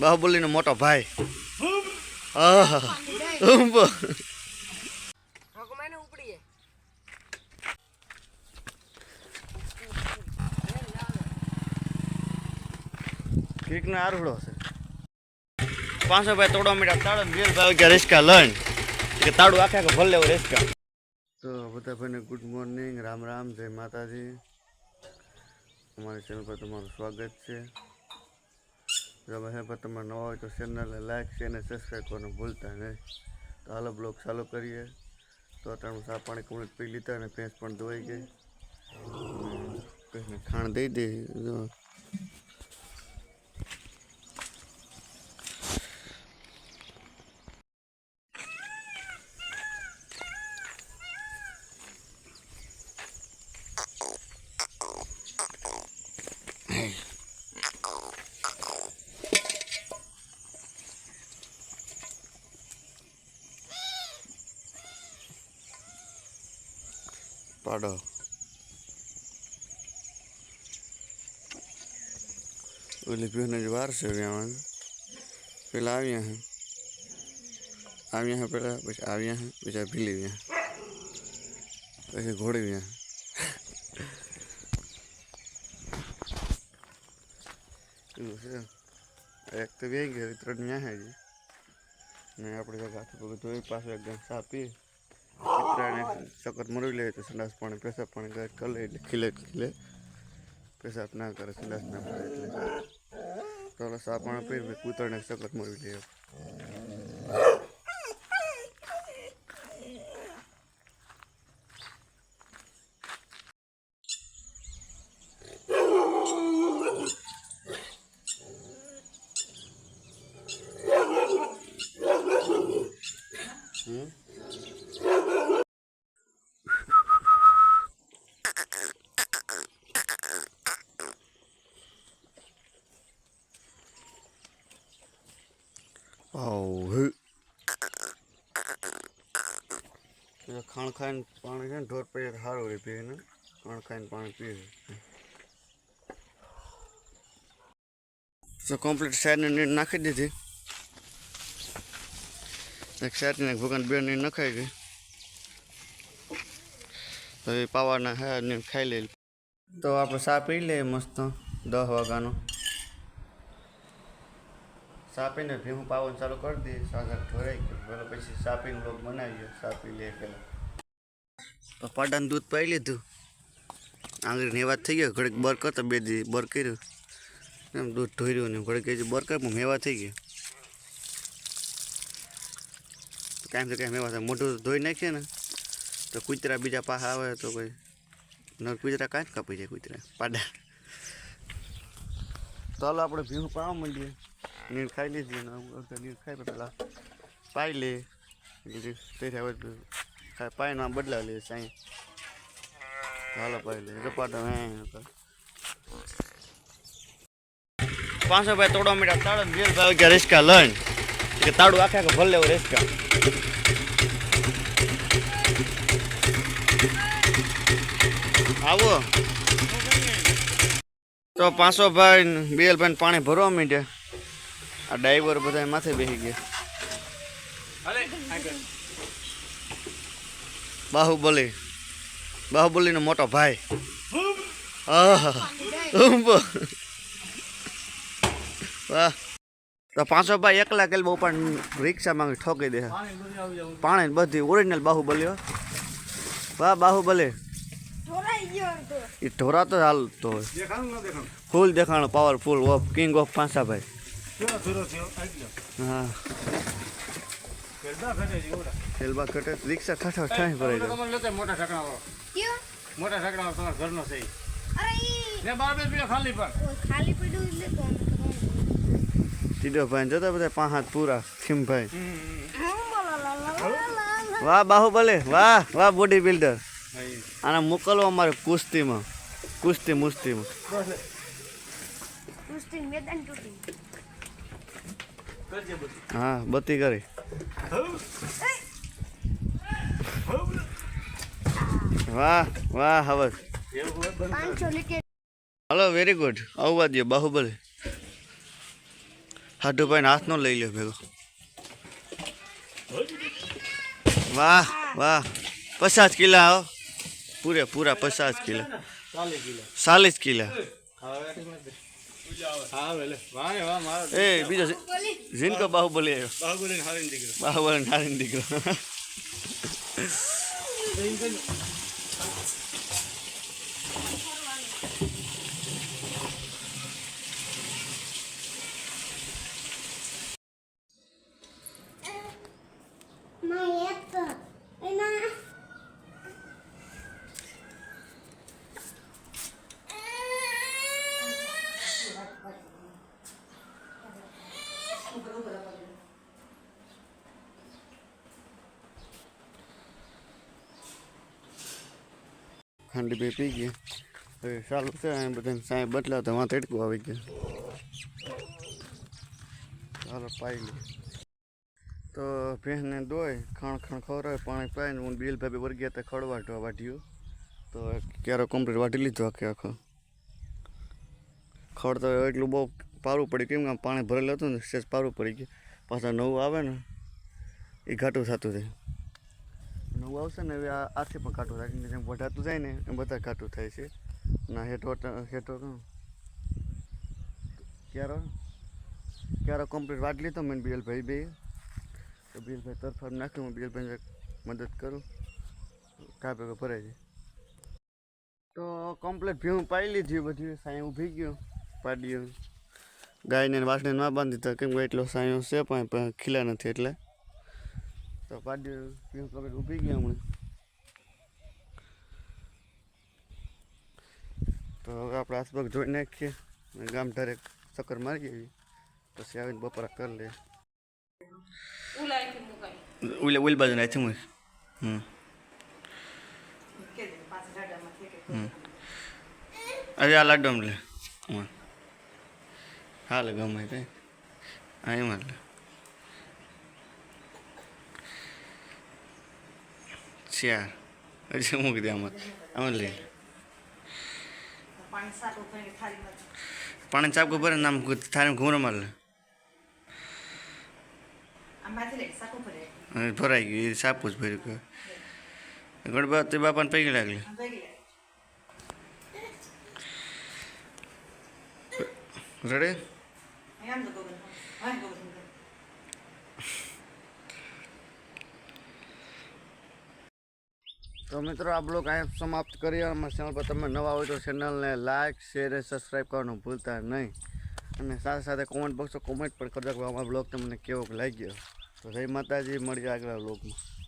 બાહુબલીનો મોટો ભાઈ. કીકનો આરુડો છે પાંચસો ભાઈ તોડવા મીઠા તાળો ને વેલ ભાઈ ગયા રેસકા લઈને. કે તાળું આખે આખે ભલે લેવો રેસકા. તો બધા ભાઈને ગુડ મોર્નિંગ રામ રામ જય માતાજી. અમારી ચેનલ પર તમારું સ્વાગત છે. જો ભાઈ પર તમારે નવા હોય તો ચેનલને લાઇક શેર અને સબસ્ક્રાઈબ કરવાનું ભૂલતા નહીં. તો હાલો બ્લોગ ચાલુ કરીએ. તો અત્યારે સા પાણી કમ્પ્લીટ પી લીધા અને ભેંસ પણ ધોઈ ગઈ. ભેંસને ખાણ દઈ દે. જો પાડો ઓલી પીને જ વાર છે વ્યાવાનું પેલા આવ્યા હે આવ્યા હે પેલા પછી આવ્યા હે બીજા ભીલી વ્યા પછી ઘોડી વ્યા એવું છે એક તો વ્યાઈ ગયો ત્રણ ન્યા હે જી ને આપણે ગાંઠ પગ ધોઈ પાછું એકદમ સા પી કૂતરાને સખત મરી લે તો સંડાસ પાણી, પેશાબ પાણી ગાય કરે એટલે ખીલે ખીલે. પેશાબ ના કરે, સંડાસ ના કરે એટલે. તો સા પાણી પી કૂતરાને સખત મરી લે હમ આવ. હે ખાણ ખાઈને પાણી છે ને, ઢોર પૈયે સારું રહે પીએ ને ખાણ ખાઈને પાણી પીએ. તો કમ્પ્લીટ સાઈડને નીટ નાખી દીધી. એક સાઈડને ભૂગન બે નીટ નખાઈ ગઈ. તો એ પાવાના હે ને ખાઈ લે. તો આપણે સાપ પી લઈએ મસ્ત, દસ વાગ્યાનો. સાપીને ભીમું પાવન ચાલુ કરી દઈએ સાગર ઠોરાઈ ગયું. પેલો પછી સાપીને લોક બનાવીએ સાપી લે પેલા. પાડાનું દૂધ પાઈ લીધું. આંગળી નેવાત થઈ ગયો, ઘડીક બર કરતો બે દી બર કર્યું. એમ દૂધ ઢોર્યું ને ઘડીક કહેજે બર કર પણ મેવા થઈ ગયો. કાંઈ તો કાંઈ મેવા થાય. મોઢું ધોઈ નાખીએ ને, તો કૂતરા બીજા પાસા આવે તો કોઈ નર કૂતરા કાંઈ જ કાપી જાય કૂતરા. પાડા. ચાલો આપણે ભીમ પાવા માંડીએ. નીર ખાઈ લીધી ને અડધા નીર ખાઈ પેલા પાઈ લે તેથી આમ બદલાવી લે સાંઈ હાલો પાઈ લે રપાટા હે પાંચસો ભાઈ તોડવા મીઠા તાળો વેલ ભાઈ ગયા રેસકા લઈને કે તાળું આખે આખે ભલે લેવો રેસકા આવો તો પાંચસો ભાઈ બે બેલ ભાઈ પાણી ભરવા માંડ્યા. આ ડ્રાઈવર બધા માથે બેસી ગયા. બાહુબલી બાહુબલીનો મોટો ભાઈ. વાહ. તો પાંચસો ભાઈ એકલા કેલ બહુ પણ રિક્ષામાં ઠોકી દે. પાણી બધી ઓરિજિનલ બાહુબલી હો. વાહ બાહુબલી. ઢોરાઈ ગયો અડધો એ ઢોરા તો હાલતો હોય. ફૂલ દેખાણો પાવરફુલ ઓફ કિંગ ઓફ પાંચા ભાઈ. હા? ખેલબા કટે રિક્ષા ઠાઠા ઠાઈ ભરાઈ જાય. મોટા ઢાંકણા કયો? મોટા ઢાંકણા તમારા ઘરનો છે અરે ઈ ને બાર બે પીલા ખાલી પણ. ખાલી પડ્યું એટલે કોણ ટીડો ભાઈ જોતા બધા પાંચ હાથ પૂરા. વાહ બાહુબલે વાહ વાહ બોડી બિલ્ડર. આને મોકલવા અમારે કુસ્તીમાં. કુસ્તી મુસ્તીમાં. કુસ્તી મેદાન તૂટી હા બત્તી કરી. વાહ વાહ હવે. પાંચસો હલો વેરી ગુડ આવવા દો બાહુબલી. હાડુભાઈ હાથનો લઈ લ્યો ભેગો. વાહ વાહ. પચાસ કિલા હો. પૂરે પૂરા પચાસ કિલા. ચાલીસ કિલો. એ બીજો ઝીનકો બાહુબલી. આવ્યો. બાહુબલી હારીને દીકરો. બાહુબલી નારીનો દીકરો. ખાંડી બે પી ગઈ. હવે ચાલુ છે અહીં બધાને સાંઈ બદલા તો વાં તડકું આવી ગયું. ચાલો પાઈ લે તો ભેંસને દોય, ખાણ ખાણ ખવડાવે, પાણી પાઈને હું બિલ ભાભી ગયા તો ખડવાટવા વાઢ્યું તો ક્યારો કમ્પ્લીટ વાટી લીધો આખે આખો. ખડ તો એટલું બહુ પારું પડી કેમ કે પાણી ભરેલું હતું ને, સેજ પારું પડી ગયું. પાછા નવું આવે ને એ ઘાટું થતું જાય નવું આવશે ને હવે આથી પણ કાટું રાખીને જેમ વધારતું જાય ને એમ બધા કાટું થાય છે. ના, હેઠો હેઠો ક્યારો? ક્યારો કમ્પ્લીટ વાટ લીધો મેં બિલભાઈ બે. તો બિલભાઈ તરફા નાખ્યું, હું બિલભાઈને મદદ કરું. કા ભેગો ભરાય છે તો કમ્પ્લીટ ભીવું પાઈ લીધી બધી, સાંઈ ઊભી ગયો પાડ્યું ગાયને વાસણે ના બાંધી તો કેમ કે એટલો સાંયો છે પણ ખીલા નથી એટલે. તો ભીવું કમ્પ્લીટ ઊભી ગયા હમણાં. તો હવે આપણે આસપાસ જોઈ નાખીએ ગામ ધારે ચક્કર મારી આવી પછી આવીને બપોરા કરી લે ઉલે, ઉલ બાજુ નાખી હું હમ. અરે આ લાડુ લે. હાલે ગમે કઈ હા, એમાં ચાર હજી મૂકી દે આમાં? આમાં લે. પાણી ચાપકો ભરે નામ થારે ઘૂમરો માર લે. ભરાઈ ગયું સાપુ જ ભર્યું કે ગણપતિ બાપાને પૈકી લાગલી રેડી? તો મિત્રો, આ બ્લોગ અહીંયા સમાપ્ત કરીએ. અમારા ચેનલ પર તમે નવા હોય તો ચેનલને લાઇક શેર અને સબસ્ક્રાઈબ કરવાનું ભૂલતા નહીં. અને સાથે સાથે કોમેન્ટ બોક્સમાં કોમેન્ટ પણ કરજો કે અમારો બ્લોગ તમને કેવો લાગ્યો. તો જય માતાજી, મળીએ આગલા બ્લોગમાં